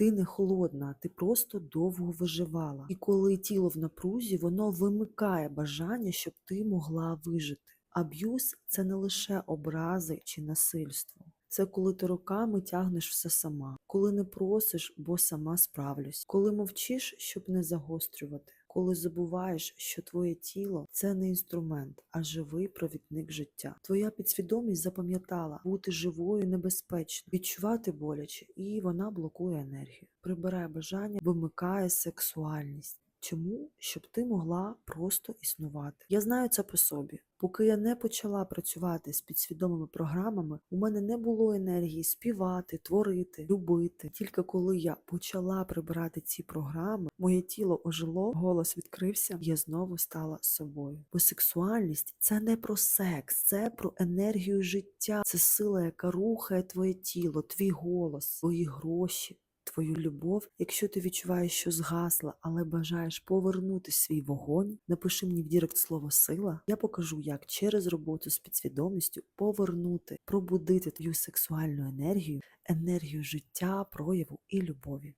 Ти не холодна, ти просто довго виживала. І коли тіло в напрузі, воно вимикає бажання, щоб ти могла вижити. Аб'юз це не лише образи чи насильство. Це коли ти роками тягнеш все сама, коли не просиш, бо сама справлюсь, коли мовчиш, щоб не загострювати, коли забуваєш, що твоє тіло це не інструмент, а живий провідник життя. Твоя підсвідомість запам'ятала бути живою небезпечно, відчувати боляче, і вона блокує енергію, прибирає бажання, вимикає сексуальність. Чому? Щоб ти могла просто існувати. Я знаю це по собі. Поки я не почала працювати з підсвідомими програмами, у мене не було енергії співати, творити, любити. Тільки коли я почала прибирати ці програми, моє тіло ожило, голос відкрився, я знову стала собою. Бо сексуальність це не про секс, це про енергію життя, це сила, яка рухає твоє тіло, твій голос, твої гроші твою любов, якщо ти відчуваєш, що згасла, але бажаєш повернути свій вогонь, напиши мені в Дірект слово сила. Я покажу, як через роботу з підсвідомістю повернути, пробудити твою сексуальну енергію, енергію життя, прояву і любові.